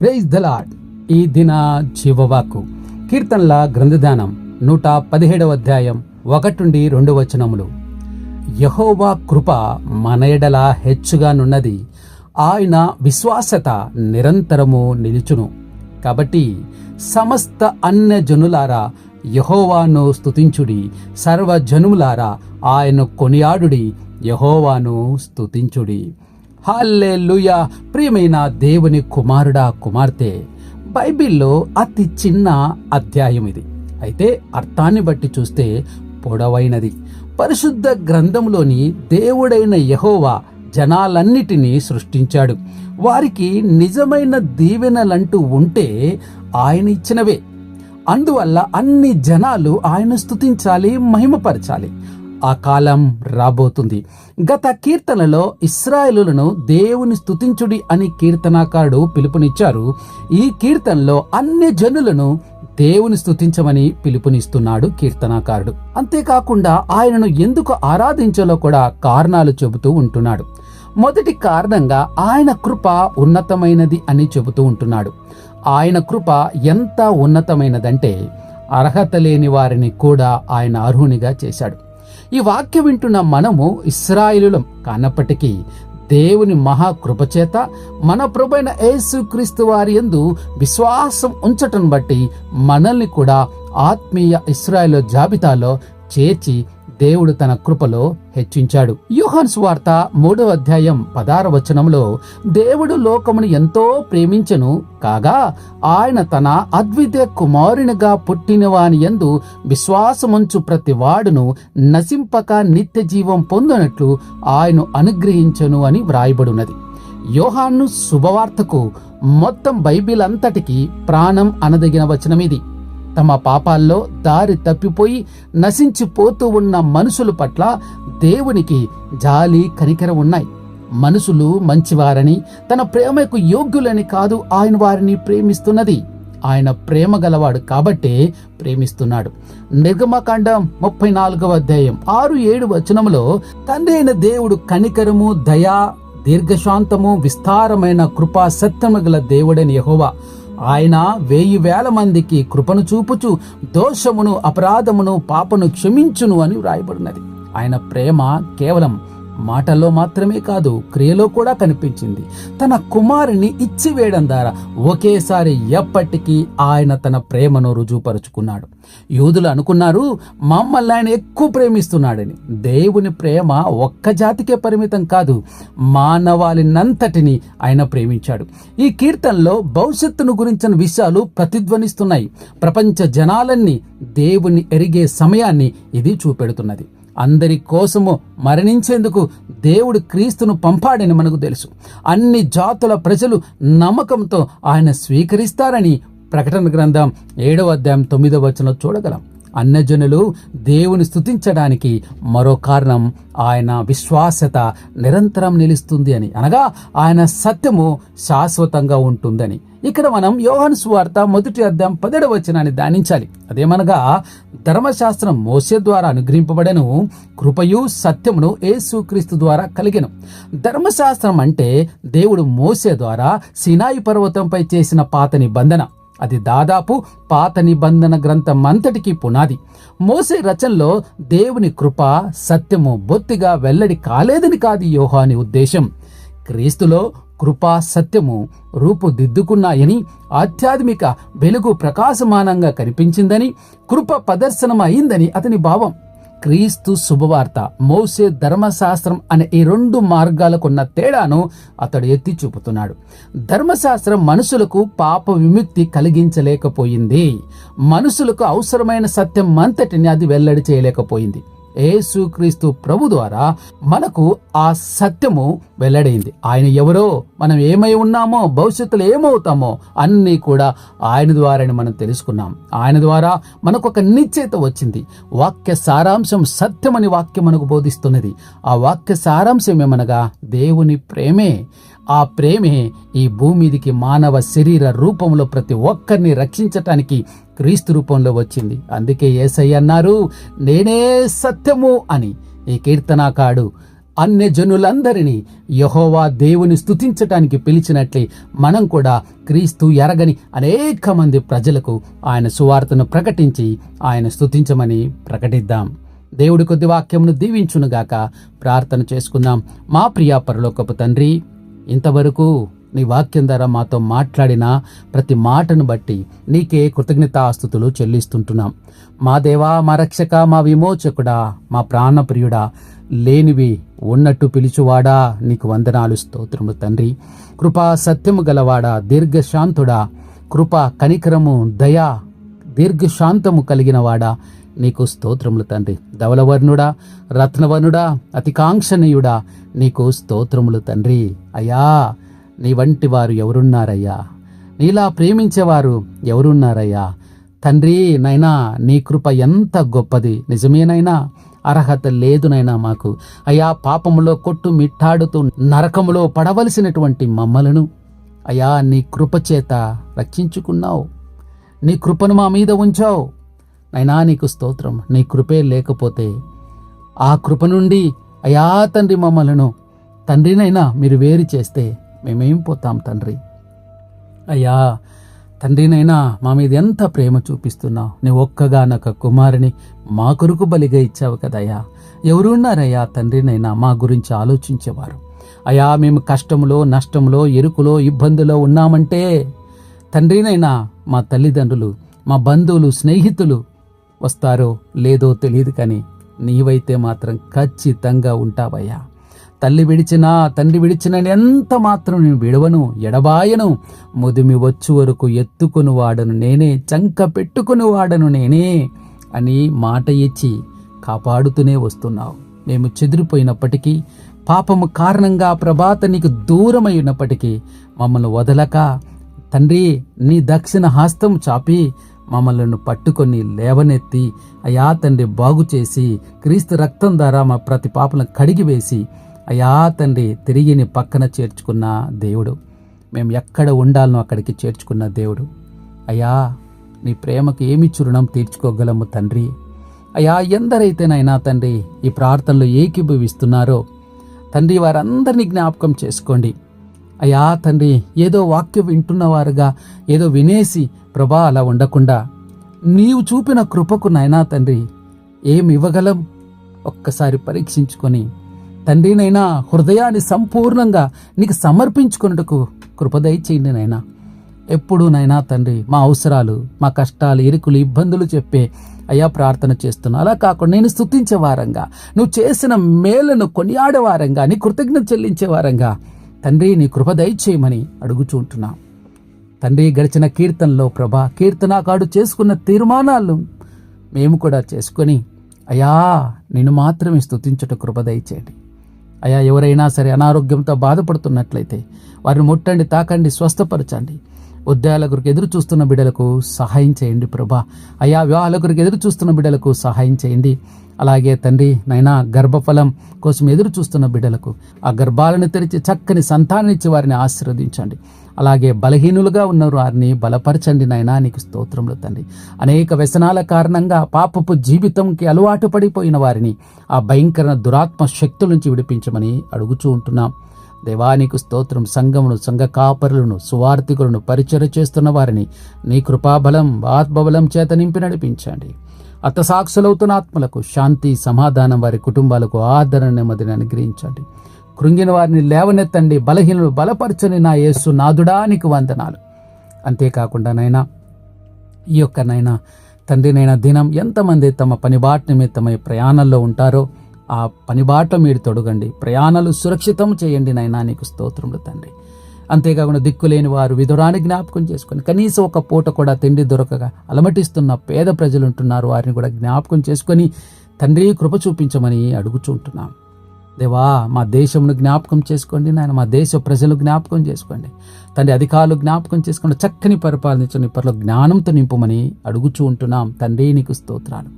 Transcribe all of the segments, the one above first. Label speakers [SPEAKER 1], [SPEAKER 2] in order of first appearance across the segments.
[SPEAKER 1] Praise the lord ఈ దిన జీవవాకు కీర్తనల గ్రంథదానం నూట పదిహేడవ అధ్యాయం ఒకటుండి రెండు వచనములు. యహోవా కృప మనయడల హెచ్చుగానున్నది ఆయన విశ్వాసత నిరంతరము నిలుచును. కాబట్టి సమస్త అన్య జనులారా యహోవాను స్తుతించుడి సర్వజనులారా ఆయన కొనియాడుడి యహోవాను స్తుతించుడి. హాల్లెలూయా ప్రియమైన దేవుని కుమారుడా కుమార్తె బైబిల్లో అతి చిన్న అధ్యాయం ఇది. అయితే అర్థాన్ని బట్టి చూస్తే పొడవైనది. పరిశుద్ధ గ్రంథంలోని దేవుడైన యహోవా జనాలన్నిటినీ సృష్టించాడు. వారికి నిజమైన దీవెనలంటూ ఉంటే ఆయన ఇచ్చినవే. అందువల్ల అన్ని జనాలు ఆయన స్థుతించాలి మహిమపరచాలి. ఆ కాలం రాబోతుంది. గత కీర్తనలో ఇస్రాయలులను దేవుని స్తుతించుడి అని కీర్తనాకారుడు పిలుపునిచ్చారు. ఈ కీర్తనలో అన్ని జనులను దేవుని స్తుతించమని పిలుపునిస్తున్నాడు కీర్తనాకారుడు. అంతేకాకుండా ఆయనను ఎందుకు ఆరాధించాలో కూడా కారణాలు చెబుతూ ఉంటున్నాడు. మొదటి కారణంగా ఆయన కృప ఉన్నతమైనది అని చెబుతూ ఉంటున్నాడు. ఆయన కృప ఎంత ఉన్నతమైనదంటే అర్హత లేని వారిని కూడా ఆయన అర్హునిగా చేశాడు. ఈ వాక్యం వింటున్న మనము ఇస్రాయిలులం కానప్పటికీ దేవుని మహాకృపచేత మన ప్రభైన యేసుక్రీస్తు వారి యందు విశ్వాసం ఉంచటం బట్టి మనల్ని కూడా ఆత్మీయ ఇస్రాయేల్ జాబితాలో చేర్చి దేవుడు తన కృపలో హెచ్చించాడు. యూహాన్ స్వార్త మూడవ అధ్యాయం పదార వచనంలో దేవుడు లోకమును ఎంతో ప్రేమించెను కాగా ఆయన తన అద్వితీయ కుమారునిగా పుట్టినవాని ఎందు యందు విశ్వాసముంచు ప్రతి వాడును నశింపక నిత్య జీవం పొందినట్లు ఆయన అనుగ్రహించను అని వ్రాయబడినది. యోహాన్ను శుభవార్తకు మొత్తం బైబిల్ అంతటికి ప్రాణం అనదగిన వచనమిది. తమ పాపాల్లో దారి తప్పిపోయి నశించిపోతూ ఉన్న మనుషుల పట్ల దేవునికి జాలి కనికరం ఉన్నాయి. మనుషులు మంచివారని తన ప్రేమకు యోగ్యులని కాదు ఆయన వారిని ప్రేమిస్తున్నది. ఆయన ప్రేమ గలవాడు కాబట్టే ప్రేమిస్తున్నాడు. నిర్గమకాండం ముప్పై నాలుగవ అధ్యాయం ఆరు ఏడు వచనములో తండ్రి అయిన దేవుడు కనికరము దయా దీర్ఘశాంతము విస్తారమైన కృపా సత్యము గల దేవుడని యహోవా. ఆయన వెయ్యి వేల మందికి కృపను చూపుచు దోషమును అపరాధమును పాపను క్షమించును అని వ్రాయబడినది. ఆయన ప్రేమ కేవలం మాటల్లో మాత్రమే కాదు క్రియలో కూడా కనిపించింది. తన కుమారుని ఇచ్చివేయడం ద్వారా ఒకేసారి ఎప్పటికీ ఆయన తన ప్రేమను రుజువుపరుచుకున్నాడు. యూదులు అనుకున్నారు మమ్మల్ని ఆయన ఎక్కువ ప్రేమిస్తున్నాడని. దేవుని ప్రేమ ఒక్క జాతికే పరిమితం కాదు మానవాళినంతటిని ఆయన ప్రేమించాడు. ఈ కీర్తనలో భవిష్యత్తును గురించిన విషయాలు ప్రతిధ్వనిస్తున్నాయి. ప్రపంచ జనాలన్నీ దేవుని ఎరిగే సమయాన్ని ఇది చూపెడుతున్నది. అందరి కోసము మరణించేందుకు దేవుడు క్రీస్తును పంపాడని మనకు తెలుసు. అన్ని జాతుల ప్రజలు నమ్మకంతో ఆయన స్వీకరిస్తారని ప్రకటన గ్రంథం ఏడవ అధ్యాయం తొమ్మిదవ వచనం చూడగలం. అన్నజనులు దేవుని స్తుతించడానికి మరో కారణం ఆయన విశ్వాసత నిరంతరం నిలుస్తుంది అని. అనగా ఆయన సత్యము శాశ్వతంగా ఉంటుందని. ఇక్కడ మనం యోహన్ సువార్త మొదటి అర్థం పదిహేడవ వచనాన్ని ధ్యానించాలి. అదేమనగా ధర్మశాస్త్రం మోసే ద్వారా అనుగ్రహింపబడను కృపయు సత్యమును యేసుక్రీస్తు ద్వారా కలిగెను. ధర్మశాస్త్రం అంటే దేవుడు మోసే ద్వారా సినాయి పర్వతంపై చేసిన పాత నిబంధన. అది దాదాపు పాత నిబంధన గ్రంథం అంతటికి పునాది. మోసే రచనలో దేవుని కృప సత్యము బొత్తిగా వెల్లడి కాలేదని కాదు యోహాని ఉద్దేశం. క్రీస్తులో కృపా సత్యము రూపుదిద్దుకున్నాయని ఆధ్యాత్మిక వెలుగు ప్రకాశమానంగా కనిపించిందని కృప ప్రదర్శనం అయిందని అతని భావం. క్రీస్తు శుభవార్త. మోసే ధర్మశాస్త్రం అనే ఈ రెండు మార్గాలకున్న తేడాను అతడు ఎత్తి చూపుతున్నాడు. ధర్మశాస్త్రం మనుషులకు పాప విముక్తి కలిగించలేకపోయింది. మనుషులకు అవసరమైన సత్యం అంతటిని అది వెల్లడి చేయలేకపోయింది. యేసుక్రీస్తు ప్రభు ద్వారా మనకు ఆ సత్యము వెల్లడైంది. ఆయన ఎవరో మనం ఏమై ఉన్నామో భవిష్యత్తులో ఏమవుతామో అన్నీ కూడా ఆయన ద్వారానే మనం తెలుసుకున్నాం. ఆయన ద్వారా మనకు ఒక నిశ్చయిత వచ్చింది. వాక్య సారాంశం సత్యమని వాక్యం మనకు బోధిస్తున్నది. ఆ వాక్య సారాంశం ఏమనగా దేవుని ప్రేమే. ఆ ప్రేమే ఈ భూమిదికి మానవ శరీర రూపంలో ప్రతి ఒక్కరిని రక్షించటానికి క్రీస్తు రూపంలో వచ్చింది. అందుకే ఏసయ్య అన్నారు నేనే సత్యము అని. ఈ కీర్తనాకాడు అన్య జనులందరినీ యహోవా దేవుని స్థుతించటానికి పిలిచినట్లే మనం కూడా క్రీస్తు ఎరగని అనేక మంది ప్రజలకు ఆయన సువార్తను ప్రకటించి ఆయన స్థుతించమని ప్రకటిద్దాం. దేవుడి కొద్ది వాక్యమును దీవించునుగాక ప్రార్థన చేసుకుందాం. మా ప్రియా పరలోకపు తండ్రి ఇంతవరకు నీ వాక్యం ద్వారా మాతో మాట్లాడిన ప్రతి మాటను బట్టి నీకే కృతజ్ఞతాస్తుతులు చెల్లిస్తుంటున్నాం. మా దేవా మా రక్షక మా విమోచకుడా మా ప్రాణప్రియుడా లేనివి ఉన్నట్టు పిలుచువాడా నీకు వందనాలు స్తోత్రములు తండ్రి. కృపా సత్యము గలవాడా దీర్ఘశాంతుడా. కృప కనికరము దయా దీర్ఘశాంతము కలిగిన వాడా నీకు స్తోత్రములు తండ్రి. ధవలవర్ణుడా రత్నవర్ణుడా అతికాంక్షణీయుడా నీకు స్తోత్రములు తండ్రి. అయ్యా నీ వంటి వారు ఎవరున్నారయ్యా? నీలా ప్రేమించేవారు ఎవరున్నారయ్యా? తండ్రి నైనా నీ కృప ఎంత గొప్పది. నిజమేనైనా అర్హత లేదునైనా మాకు. అయా పాపములో కొట్టు మిట్టాడుతూ నరకములో పడవలసినటువంటి మమ్మలను. అయా నీ కృప చేత రక్షించుకున్నావు. నీ కృపను మా మీద ఉంచావు. నైనా నీకు స్తోత్రం నీ కృపే లేకపోతే ఆ కృప నుండి అయా తండ్రి మమ్మలను తండ్రినైనా మీరు వేరు చేస్తే మేమేం పోతాం తండ్రి? అయ్యా తండ్రినైనా మా మీద ఎంత ప్రేమ చూపిస్తున్నావు? నీ ఒక్కగానొక కుమారుని మా కొరకు బలిగా ఇచ్చావు కదయ్యా. ఎవరున్నారయ్యా తండ్రినైనా మా గురించి ఆలోచించేవారు? అయా మేము కష్టములో నష్టములో ఎరుకులో ఇబ్బందులో ఉన్నామంటే తండ్రినైనా మా తల్లిదండ్రులు మా బంధువులు స్నేహితులు వస్తారో లేదో తెలియదు కానీ నీవైతే మాత్రం ఖచ్చితంగా ఉంటావయ్యా. తల్లి విడిచినా తండ్రి విడిచిన ఎంత మాత్రం నేను విడవను ఎడబాయను ముదిమి వచ్చు వరకు ఎత్తుకుని వాడను నేనే చంక పెట్టుకుని వాడను నేనే అని మాట ఇచ్చి కాపాడుతూనే వస్తున్నావు. మేము చెదిరిపోయినప్పటికీ పాపము కారణంగా ప్రభాత నీకు దూరమైనప్పటికీ మమ్మల్ని వదలక తండ్రి నీ దక్షిణ హస్తం చాపి మమ్మలను పట్టుకొని లేవనెత్తి అయా తండ్రి బాగు చేసి క్రీస్తు రక్తం ద్వారా మా ప్రతి పాపలను కడిగివేసి అయా తండ్రి తిరిగిని పక్కన చేర్చుకున్న దేవుడు. మేము ఎక్కడ ఉండాలనో అక్కడికి చేర్చుకున్న దేవుడు. అయ్యా నీ ప్రేమకు ఏమి చురుణం తీర్చుకోగలము తండ్రి? అయ్యా ఎందరైతేనైనా తండ్రి ఈ ప్రార్థనలో ఏకీభవిస్తున్నారో? తండ్రి వారందరినీ జ్ఞాపకం చేసుకోండి. అయ్యా తండ్రి ఏదో వాక్యం వింటున్నవారుగా ఏదో వినేసి ప్రభా అలా ఉండకుండా నీవు చూపిన కృపకు నాయనా తండ్రి ఏమి ఇవ్వగలం? ఒక్కసారి పరీక్షించుకొని తండ్రినైనా హృదయాన్ని సంపూర్ణంగా నీకు సమర్పించుకున్నట్టుకు కృపదయ చేయండి నైనా ఎప్పుడు నైనా తండ్రి మా అవసరాలు మా కష్టాలు ఇరుకులు ఇబ్బందులు చెప్పే అయ్యా ప్రార్థన చేస్తున్నా. అలా కాకుండా నేను స్థుతించే వారంగా నువ్వు చేసిన మేలను కొనియాడే వారంగా నీ కృతజ్ఞత చెల్లించే వారంగా తండ్రి నీ కృప దయచేయమని ఉంటున్నాను తండ్రి గడిచిన కీర్తనలో ప్రభా కీర్తనాకాడు చేసుకున్న తీర్మానాలు మేము కూడా చేసుకొని అయా నేను మాత్రమే స్థుతించుట కృప దయచేయండి. అయా ఎవరైనా సరే అనారోగ్యంతో బాధపడుతున్నట్లయితే వారిని ముట్టండి తాకండి స్వస్థపరచండి. ఉద్యోగాల కొరకు ఎదురు చూస్తున్న బిడ్డలకు సహాయం చేయండి ప్రభా. అయా వివాహాల కొరకు ఎదురు చూస్తున్న బిడ్డలకు సహాయం చేయండి. అలాగే తండ్రి నైనా గర్భఫలం కోసం ఎదురు చూస్తున్న బిడ్డలకు ఆ గర్భాలను తెరిచి చక్కని సంతానాన్నిచ్చి వారిని ఆశీర్వదించండి. అలాగే బలహీనులుగా ఉన్నారు వారిని బలపరచండి నాయనా నీకు స్తోత్రములు తండ్రి. అనేక వ్యసనాల కారణంగా పాపపు జీవితంకి అలవాటు పడిపోయిన వారిని ఆ భయంకర దురాత్మ శక్తుల నుంచి విడిపించమని అడుగుచూ ఉంటున్నాం. దేవానికి స్తోత్రం. సంఘమును సంఘ కాపరులను సువార్థికులను పరిచయ చేస్తున్న వారిని నీ కృపాబలం ఆత్మబలం చేత నింపి నడిపించండి. అత్తసాక్షులవుతున్న ఆత్మలకు శాంతి సమాధానం వారి కుటుంబాలకు ఆదరణ నెమ్మదిని అనుగ్రహించండి. కృంగిన వారిని లేవనెత్తండి బలహీనులు బలపరచని నా యేసు నాదుడానికి వందనాలు. అంతేకాకుండా నైనా ఈ యొక్క నైనా తండ్రినైనా దినం ఎంతమంది తమ పనిబాట నిమిత్తమై ప్రయాణంలో ఉంటారో ఆ పనిబాట మీరు తొడగండి ప్రయాణాలు సురక్షితం చేయండి నైనా నీకు స్తోత్రములు తండ్రి. అంతేకాకుండా దిక్కులేని వారు విధురాన్ని జ్ఞాపకం చేసుకొని కనీసం ఒక పూట కూడా తిండి దొరకగా అలమటిస్తున్న పేద ప్రజలు ఉంటున్నారు వారిని కూడా జ్ఞాపకం చేసుకొని తండ్రి కృప చూపించమని అడుగుచుంటున్నాం దేవా మా దేశమును జ్ఞాపకం చేసుకోండి నాయన మా దేశ ప్రజలు జ్ఞాపకం చేసుకోండి. తండ్రి అధికారులు జ్ఞాపకం చేసుకోండి చక్కని పరిపాలించని పర్లో జ్ఞానంతో నింపమని అడుగుచూ ఉంటున్నాం. తండ్రి నీకు స్తోత్రాలు.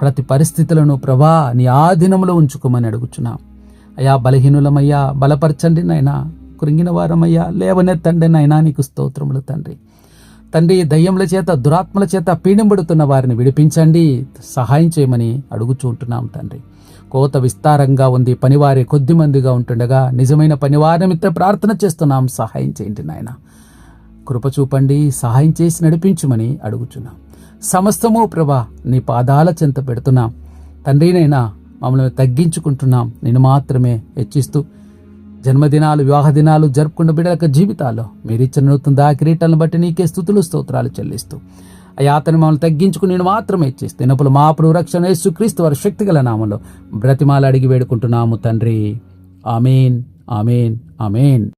[SPEAKER 1] ప్రతి పరిస్థితులను ప్రభా నీ ఆధీనంలో ఉంచుకోమని అడుగుచున్నాం. అయా బలహీనులమయ్యా బలపరచండి నైనా కృంగిన వారమయ్యా లేవనెత్తండి నాయనా నీకు స్తోత్రములు తండ్రి. తండ్రి దయ్యముల చేత దురాత్మల చేత పీడింబడుతున్న వారిని విడిపించండి. సహాయం చేయమని అడుగుచుంటున్నాం తండ్రి. కోత విస్తారంగా ఉంది పనివారి కొద్ది మందిగా ఉంటుండగా నిజమైన పనివారి నిమిత్తం ప్రార్థన చేస్తున్నాం. సహాయం చేయండి నాయన. కృప చూపండి సహాయం చేసి నడిపించుమని అడుగుచున్నాం. సమస్తము ప్రభా నీ పాదాల చెంత పెడుతున్నాం. తండ్రినైనా మమ్మల్ని తగ్గించుకుంటున్నాం. నేను మాత్రమే హెచ్చిస్తూ జన్మదినాలు వివాహ దినాలు జరుపుకున్న బిడ్డల జీవితాల్లో మీరు ఇచ్చిన నూతన కిరీటాలను బట్టి నీకే స్థుతులు స్తోత్రాలు చెల్లిస్తూ. అయ్యా అతను మమ్మల్ని తగ్గించుకుని నేను మాత్రమే ఇచ్చేస్తే నొప్పులు మా ప్రభు రక్షణ యేసుక్రీస్తు వారి శక్తి గల నామంలో బ్రతిమాల అడిగి వేడుకుంటున్నాము తండ్రి. Amen amen amen.